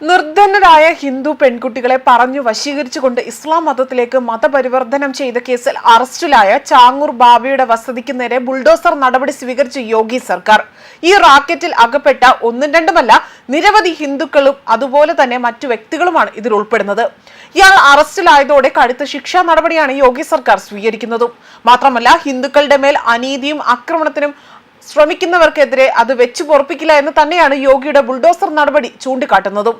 നിർധനരായ ഹിന്ദു പെൺകുട്ടികളെ പറഞ്ഞു വശീകരിച്ചുകൊണ്ട് ഇസ്ലാം മതത്തിലേക്ക് മതപരിവർത്തനം ചെയ്ത കേസിൽ അറസ്റ്റിലായ ചാങ്ങൂർ ബാബയുടെ വസതിക്ക് നേരെ ബുൾഡോസർ നടപടി സ്വീകരിച്ച യോഗി സർക്കാർ. ഈ റാക്കറ്റിൽ അകപ്പെട്ട ഒന്നും രണ്ടുമല്ല നിരവധി ഹിന്ദുക്കളും അതുപോലെ തന്നെ മറ്റു വ്യക്തികളുമാണ് ഇതിൽ ഉൾപ്പെടുന്നത്. ഇയാൾ അറസ്റ്റിലായതോടെ കടുത്ത ശിക്ഷാ നടപടിയാണ് യോഗി സർക്കാർ സ്വീകരിക്കുന്നതും. മാത്രമല്ല ഹിന്ദുക്കളുടെ മേൽ അനീതിയും ആക്രമണത്തിനും ശ്രമിക്കുന്നവർക്കെതിരെ അത് വെച്ചു പൊറപ്പിക്കില്ല എന്ന് തന്നെയാണ് യോഗിയുടെ ബുൾഡോസർ നടപടി ചൂണ്ടിക്കാട്ടുന്നതും.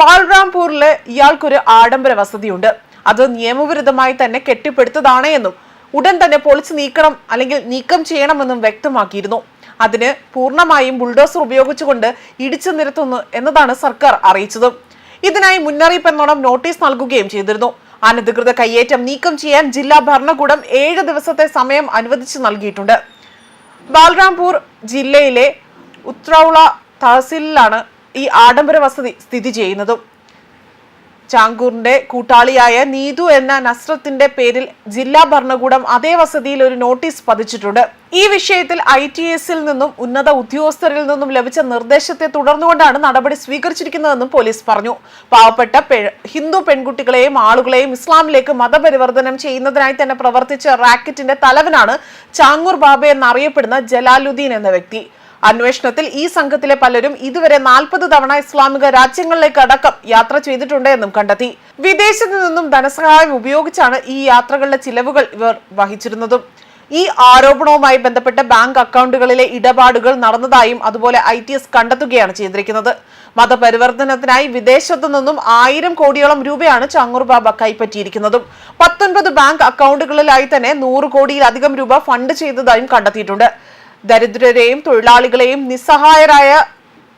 ബാൽറാംപൂരിലെ ഇയാൾക്കൊരു ആഡംബര വസതിയുണ്ട്. അത് നിയമവിരുദ്ധമായി തന്നെ കെട്ടിപ്പടുത്തതാണ് എന്നും ഉടൻ തന്നെ പൊളിച്ചു നീക്കണം അല്ലെങ്കിൽ നീക്കം ചെയ്യണമെന്നും വ്യക്തമാക്കിയിരുന്നു. അതിന് പൂർണമായും ബുൾഡോസർ ഉപയോഗിച്ചുകൊണ്ട് ഇടിച്ചു നിരത്തുന്നു എന്നതാണ് സർക്കാർ അറിയിച്ചത്. ഇതിനായി മുന്നറിയിപ്പ് എന്നോണം നോട്ടീസ് നൽകുകയും ചെയ്തിരുന്നു. അനധികൃത കയ്യേറ്റം നീക്കം ചെയ്യാൻ ജില്ലാ ഭരണകൂടം ഏഴ് ദിവസത്തെ സമയം അനുവദിച്ചു നൽകിയിട്ടുണ്ട്. ബാൽറാംപൂർ ജില്ലയിലെ ഉത്രൗള തഹസീലിലാണ് ഈ ആഡംബര വസതി സ്ഥിതി ചെയ്യുന്നതും. ചാങ്കൂറിന്റെ കൂട്ടാളിയായ നീതു എന്ന നസ്രത്തിന്റെ പേരിൽ ജില്ലാ ഭരണകൂടം അതേ വസതിയിൽ ഒരു നോട്ടീസ് പതിച്ചിട്ടുണ്ട്. ഈ വിഷയത്തിൽ ഐ ടി എസിൽ നിന്നും ഉന്നത ഉദ്യോഗസ്ഥരിൽ നിന്നും ലഭിച്ച നിർദ്ദേശത്തെ തുടർന്നുകൊണ്ടാണ് നടപടി സ്വീകരിച്ചിരിക്കുന്നതെന്നും പോലീസ് പറഞ്ഞു. പാവപ്പെട്ട ഹിന്ദു പെൺകുട്ടികളെയും ആളുകളെയും ഇസ്ലാമിലേക്ക് മതപരിവർത്തനം ചെയ്യുന്നതിനായി തന്നെ പ്രവർത്തിച്ച റാക്കറ്റിന്റെ തലവനാണ് ചാങ്ങൂർ ബാബ എന്നറിയപ്പെടുന്ന ജലാലുദ്ദീൻ എന്ന വ്യക്തി. അന്വേഷണത്തിൽ ഈ സംഘത്തിലെ പലരും ഇതുവരെ നാൽപ്പത് തവണ ഇസ്ലാമിക രാജ്യങ്ങളിലേക്ക് അടക്കം യാത്ര ചെയ്തിട്ടുണ്ട് എന്നും കണ്ടെത്തി. വിദേശത്തു നിന്നും ധനസഹായം ഉപയോഗിച്ചാണ് ഈ യാത്രകളുടെ ചിലവുകൾ ഇവർ വഹിച്ചിരുന്നതും. ഈ ആരോപണവുമായി ബന്ധപ്പെട്ട് ബാങ്ക് അക്കൗണ്ടുകളിലെ ഇടപാടുകൾ നടന്നതായും അതുപോലെ ഐ ടി എസ് കണ്ടെത്തുകയാണ് ചെയ്തിരിക്കുന്നത്. മതപരിവർത്തനത്തിനായി വിദേശത്തു നിന്നും ആയിരം കോടിയോളം രൂപയാണ് ചാങ്ങൂർ ബാബ കൈപ്പറ്റിയിരിക്കുന്നതും. പത്തൊൻപത് ബാങ്ക് അക്കൗണ്ടുകളിലായി തന്നെ നൂറ് കോടിയിലധികം രൂപ ഫണ്ട് ചെയ്തതായും കണ്ടെത്തിയിട്ടുണ്ട്. ദരിദ്രരെയും തൊഴിലാളികളെയും നിസ്സഹായരായ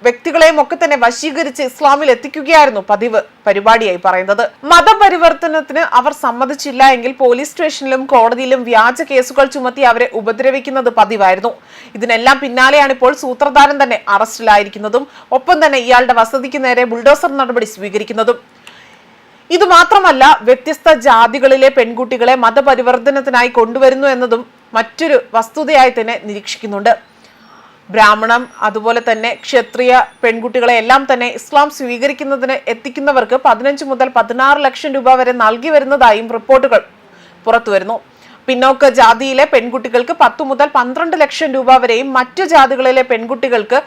വ്യക്തികളെയും ഒക്കെ തന്നെ വശീകരിച്ച് ഇസ്ലാമിൽ എത്തിക്കുകയായിരുന്നു പതിവ് പരിപാടിയായി പറയുന്നത്. മതപരിവർത്തനത്തിന് അവർ സമ്മതിച്ചില്ല എങ്കിൽ പോലീസ് സ്റ്റേഷനിലും കോടതിയിലും വ്യാജ കേസുകൾ ചുമത്തി അവരെ ഉപദ്രവിക്കുന്നത് പതിവായിരുന്നു. ഇതിനെല്ലാം പിന്നാലെയാണ് ഇപ്പോൾ സൂത്രധാരൻ തന്നെ അറസ്റ്റിലായിരിക്കുന്നതും ഒപ്പം തന്നെ ഇയാളുടെ വസതിക്ക് നേരെ ബുൾഡോസർ നടപടി സ്വീകരിക്കുന്നതും. ഇതുമാത്രമല്ല വ്യത്യസ്ത ജാതികളിലെ പെൺകുട്ടികളെ മതപരിവർത്തനത്തിനായി കൊണ്ടുവരുന്നു എന്നതും മറ്റൊരു വസ്തുതയായി തന്നെ നിരീക്ഷിക്കുന്നുണ്ട്. ബ്രാഹ്മണം അതുപോലെ തന്നെ ക്ഷത്രിയ പെൺകുട്ടികളെ എല്ലാം തന്നെ ഇസ്ലാം സ്വീകരിക്കുന്നതിന് എത്തിക്കുന്നവർക്ക് പതിനഞ്ച് മുതൽ പതിനാറ് ലക്ഷം രൂപ വരെ നൽകി വരുന്നതായും റിപ്പോർട്ടുകൾ പുറത്തുവരുന്നു പിന്നോക്ക ജാതിയിലെ പെൺകുട്ടികൾക്ക് പത്തു മുതൽ പന്ത്രണ്ട് ലക്ഷം രൂപ വരെയും മറ്റു ജാതികളിലെ പെൺകുട്ടികൾക്ക്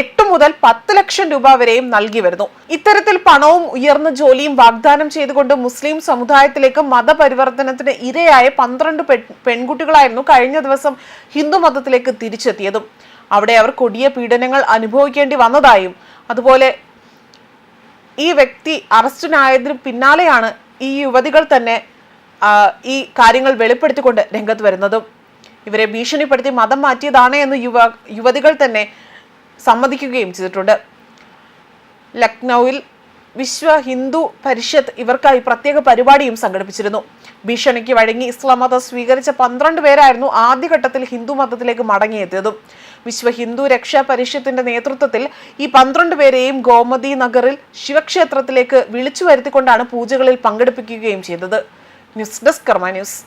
എട്ട് മുതൽ പത്ത് ലക്ഷം രൂപ വരെയും നൽകി വരുന്നു. ഇത്തരത്തിൽ പണവും ഉയർന്ന ജോലിയും വാഗ്ദാനം ചെയ്തുകൊണ്ട് മുസ്ലിം സമുദായത്തിലേക്ക് മതപരിവർത്തനത്തിന് ഇരയായ പന്ത്രണ്ട് പെൺ- പെൺകുട്ടികളായിരുന്നു കഴിഞ്ഞ ദിവസം ഹിന്ദു മതത്തിലേക്ക് തിരിച്ചെത്തിയതും. അവിടെ അവർ കൊടിയ പീഡനങ്ങൾ അനുഭവിക്കേണ്ടി വന്നതായും അതുപോലെ ഈ വ്യക്തി അറസ്റ്റിനായതിന് പിന്നാലെയാണ് ഈ യുവതികൾ തന്നെ ഈ കാര്യങ്ങൾ വെളിപ്പെടുത്തിക്കൊണ്ട് രംഗത്ത് വരുന്നതും. ഇവരെ ഭീഷണിപ്പെടുത്തി മതം മാറ്റിയതാണ് എന്ന് യുവ യുവതികൾ തന്നെ സമ്മതിക്കുകയും ചെയ്തിട്ടുണ്ട്. ലക്നൌവിൽ വിശ്വ ഹിന്ദു പരിഷത്ത് ഇവർക്കായി പ്രത്യേക പരിപാടിയും സംഘടിപ്പിച്ചിരുന്നു. ഭീഷണിക്ക് വഴങ്ങി ഇസ്ലാം മതം സ്വീകരിച്ച പന്ത്രണ്ട് പേരായിരുന്നു ആദ്യഘട്ടത്തിൽ ഹിന്ദു മതത്തിലേക്ക് മടങ്ങിയെത്തിയതും. വിശ്വ ഹിന്ദു രക്ഷാ പരിഷത്തിന്റെ നേതൃത്വത്തിൽ ഈ പന്ത്രണ്ട് പേരെയും ഗോമതി നഗറിൽ ശിവക്ഷേത്രത്തിലേക്ക് വിളിച്ചു വരുത്തിക്കൊണ്ടാണ് പൂജകളിൽ പങ്കെടുപ്പിക്കുകയും ചെയ്തത്. News desk Karma news.